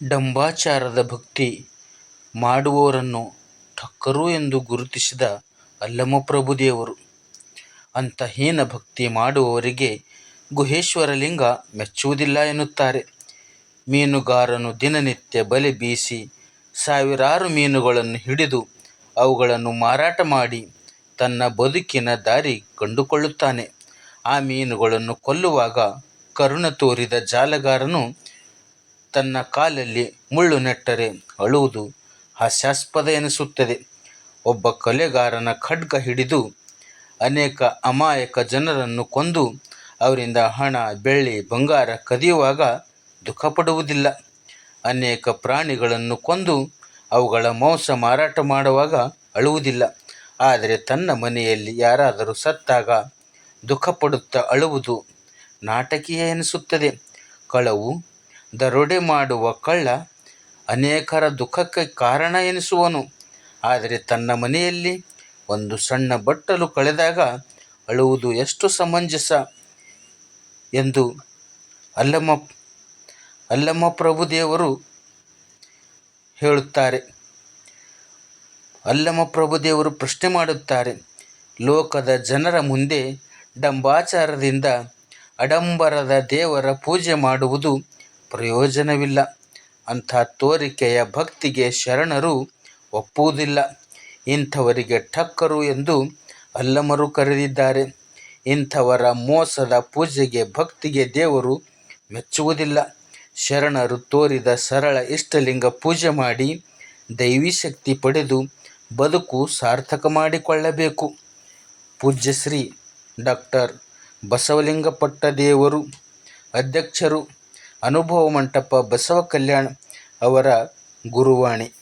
ಡಂಬಾಚಾರದ ಭಕ್ತಿ ಮಾಡುವವರನ್ನು ಠಕ್ಕರು ಎಂದು ಗುರುತಿಸಿದ ಅಲ್ಲಮಪ್ರಭುದೇವರು ಅಂಥ ಹೀನ ಭಕ್ತಿ ಮಾಡುವವರಿಗೆ ಗುಹೇಶ್ವರಲಿಂಗ ಮೆಚ್ಚುವುದಿಲ್ಲ ಎನ್ನುತ್ತಾರೆ. ಮೀನುಗಾರನು ದಿನನಿತ್ಯ ಬಲೆ ಬೀಸಿ ಸಾವಿರಾರು ಮೀನುಗಳನ್ನು ಹಿಡಿದು ಅವುಗಳನ್ನು ಮಾರಾಟ ಮಾಡಿ ತನ್ನ ಬದುಕಿನ ದಾರಿ ಕಂಡುಕೊಳ್ಳುತ್ತಾನೆ. ಆ ಮೀನುಗಳನ್ನು ಕೊಲ್ಲುವಾಗ ಕರುಣ ತೋರಿದ ಜಾಲಗಾರನು ತನ್ನ ಕಾಲಲ್ಲಿ ಮುಳ್ಳು ನೆಟ್ಟರೆ ಅಳುವುದು ಹಾಸ್ಯಾಸ್ಪದ ಎನಿಸುತ್ತದೆ. ಒಬ್ಬ ಕಲೆಗಾರನ ಖಡ್ಗ ಹಿಡಿದು ಅನೇಕ ಅಮಾಯಕ ಜನರನ್ನು ಕೊಂದು ಅವರಿಂದ ಹಣ, ಬೆಳ್ಳಿ, ಬಂಗಾರ ಕದಿಯುವಾಗ ದುಃಖಪಡುವುದಿಲ್ಲ. ಅನೇಕ ಪ್ರಾಣಿಗಳನ್ನು ಕೊಂದು ಅವುಗಳ ಮಾಂಸ ಮಾರಾಟ ಮಾಡುವಾಗ ಅಳುವುದಿಲ್ಲ. ಆದರೆ ತನ್ನ ಮನೆಯಲ್ಲಿ ಯಾರಾದರೂ ಸತ್ತಾಗ ದುಃಖಪಡುತ್ತಾ ಅಳುವುದು ನಾಟಕೀಯ ಎನಿಸುತ್ತದೆ. ಕಳವು ದರೋಡೆ ಮಾಡುವ ಕಳ್ಳ ಅನೇಕರ ದುಃಖಕ್ಕೆ ಕಾರಣ ಎನಿಸುವನು. ಆದರೆ ತನ್ನ ಮನೆಯಲ್ಲಿ ಒಂದು ಸಣ್ಣ ಬಟ್ಟಲು ಕಳೆದಾಗ ಅಳುವುದು ಎಷ್ಟು ಸಮಂಜಸ ಎಂದು ಅಲ್ಲಮ್ಮ ಅಲ್ಲಮ್ಮ ಪ್ರಭುದೇವರು ಹೇಳುತ್ತಾರೆ. ಅಲ್ಲಮ್ಮ ಪ್ರಭುದೇವರು ಪ್ರಶ್ನೆ ಮಾಡುತ್ತಾರೆ, ಲೋಕದ ಜನರ ಮುಂದೆ ಡಂಬಾಚಾರದಿಂದ ಅಡಂಬರದ ದೇವರ ಪೂಜೆ ಮಾಡುವುದು ಪ್ರಯೋಜನವಿಲ್ಲ. ಅಂಥ ತೋರಿಕೆಯ ಭಕ್ತಿಗೆ ಶರಣರು ಒಪ್ಪುವುದಿಲ್ಲ. ಇಂಥವರಿಗೆ ಠಕ್ಕರು ಎಂದು ಅಲ್ಲಮರು ಕರೆದಿದ್ದಾರೆ. ಇಂಥವರ ಮೋಸದ ಪೂಜೆಗೆ ಭಕ್ತಿಗೆ ದೇವರು ಮೆಚ್ಚುವುದಿಲ್ಲ. ಶರಣರು ತೋರಿದ ಸರಳ ಇಷ್ಟಲಿಂಗ ಪೂಜೆ ಮಾಡಿ ದೈವಿ ಶಕ್ತಿ ಪಡೆದು ಬದುಕು ಸಾರ್ಥಕ ಮಾಡಿಕೊಳ್ಳಬೇಕು. ಪೂಜ್ಯಶ್ರೀ ಡಾಕ್ಟರ್ ಡಾಕ್ಟರ್ ಬಸವಲಿಂಗಪಟ್ಟದೇವರು, ಅಧ್ಯಕ್ಷರು ಅನುಭವ ಮಂಟಪ ಬಸವ ಕಲ್ಯಾಣ ಅವರ ಗುರುವಾಣಿ.